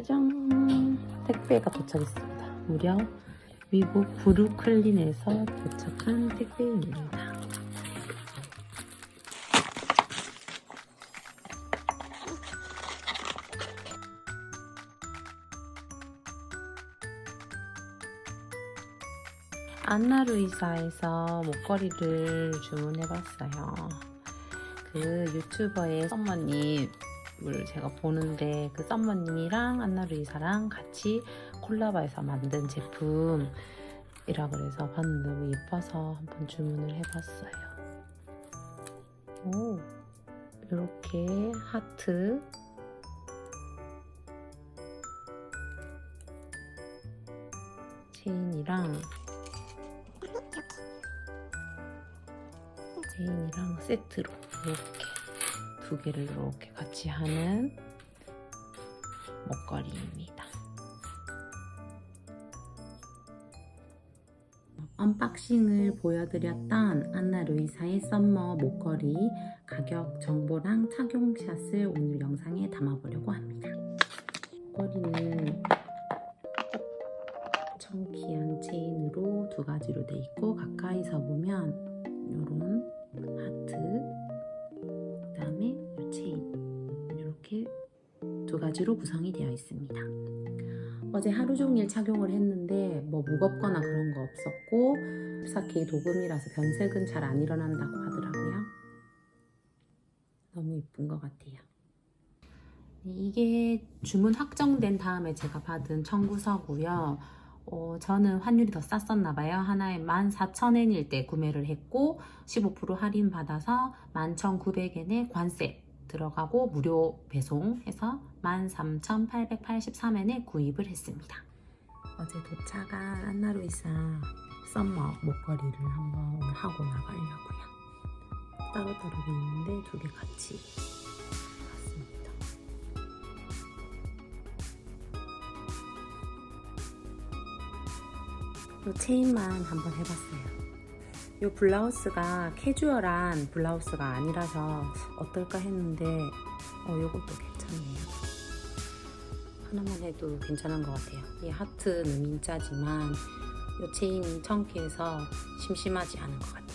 짜잔 택배가 도착했습니다. 무려 미국 브루클린에서 도착한 택배입니다. 안나루이사에서 목걸이를 주문해봤어요. 그 유튜버의 썸머님 을 제가 보는데 그 썸머님이랑 안나루이사랑 같이 콜라보해서 만든 제품이라 그래서 봤는데 너무 예뻐서 한번 주문을 해봤어요. 오, 이렇게 하트 체인이랑 체인이랑 세트로 이렇게 두 개를 이렇게 같이 하는 목걸이입니다. 언박싱을 보여드렸던 안나 루이사의 썸머 목걸이 가격 정보랑 착용샷을 오늘 영상에 담아보려고 합니다. 목걸이는 청키한 체인으로 두 가지로 돼 있고 가까이서 보면 이런 하트 이렇게 두 가지로 구성이 되어 있습니다. 어제 하루 종일 착용을 했는데 뭐 무겁거나 그런 거 없었고 14K 도금이라서 변색은 잘 안 일어난다고 하더라고요. 너무 이쁜 것 같아요. 네, 이게 주문 확정된 다음에 제가 받은 청구서고요. 어, 저는 환율이 더 쌌었나 봐요. 하나에 14,000엔일 때 구매를 했고 15% 할인 받아서 11,900엔에 관세 들어가고 무료 배송해서 13,883엔에 구입을 했습니다. 어제 도착한 안나루이사 썸머 목걸이를 한번 하고 나가려고요. 따로따로 돼 있는데 두 개 같이 갔습니다. 이 체인만 한번 해봤어요. 이 블라우스가 캐주얼한 블라우스가 아니라서 어떨까 했는데 어 요것도 괜찮네요. 하나만 해도 괜찮은 것 같아요. 이 하트는 민짜지만 이 체인이 청키해서 심심하지 않은 것 같아요.